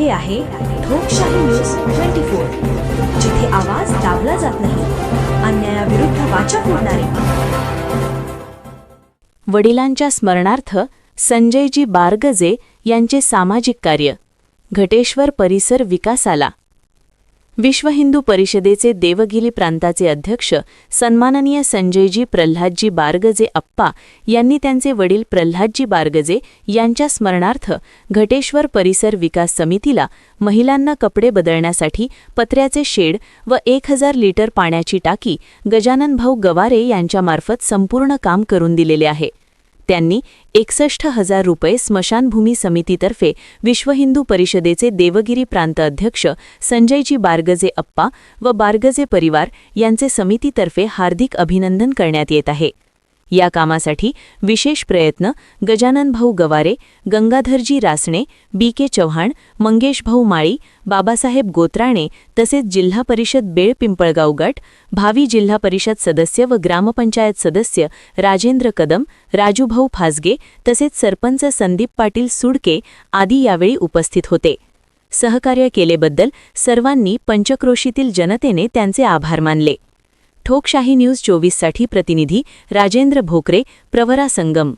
हे आहे लोकशाही न्यूज ट्वेंटी फोर जिथे आवाज दाबला जात नाही अन्यायाविरुद्ध वाचा फोडणारे. वडिलांच्या स्मरणार्थ संजयजी बारगजे यांचे सामाजिक कार्य घटेश्वर परिसर विकासाला. विश्व हिंदू परिषदेचे देवगिरी प्रांताचे अध्यक्ष सन्माननीय संजयजी प्रल्हादजी बारगजे अप्पा यांनी त्यांचे वडील प्रल्हादजी बारगजे यांच्या स्मरणार्थ घटेश्वर परिसर विकास समितीला महिलांना कपडे बदलण्यासाठी पत्र्याचे शेड व एक हजार लिटर पाण्याची टाकी गजानन भाऊ गवारे यांच्यामार्फत संपूर्ण काम करून दिलेले आहे. त्यांनी एकसष्ट हजार रुपये स्मशानभूमी समितीतर्फे विश्व हिंदू परिषदेचे देवगिरी प्रांत अध्यक्ष संजयजी बारगजे अप्पा व बारगजे परिवार यांचे समितीतर्फे हार्दिक अभिनंदन करण्यात येत आहे. या कामासाठी विशेष प्रयत्न गजानन भाऊ गवारे गंगाधरजी रासणे बी के चव्हाण मंगेश भाऊ माळी बाबासाहेब गोत्राणे तसेच जिल्हा परिषद बेळ पिंपळगाव गट भावी जिल्हा परिषद सदस्य व ग्रामपंचायत सदस्य राजेंद्र कदम राजूभाऊ फासगे तसेच सरपंच संदीप पाटील सुडके आदी यावेळी उपस्थित होते. सहकार्य केलेबद्दल सर्वांनी पंचक्रोशीतील जनतेने त्यांचे आभार मानले. ठोकशाही न्यूज चोवीससाठी प्रतिनिधी राजेंद्र भोकरे प्रवरा संगम.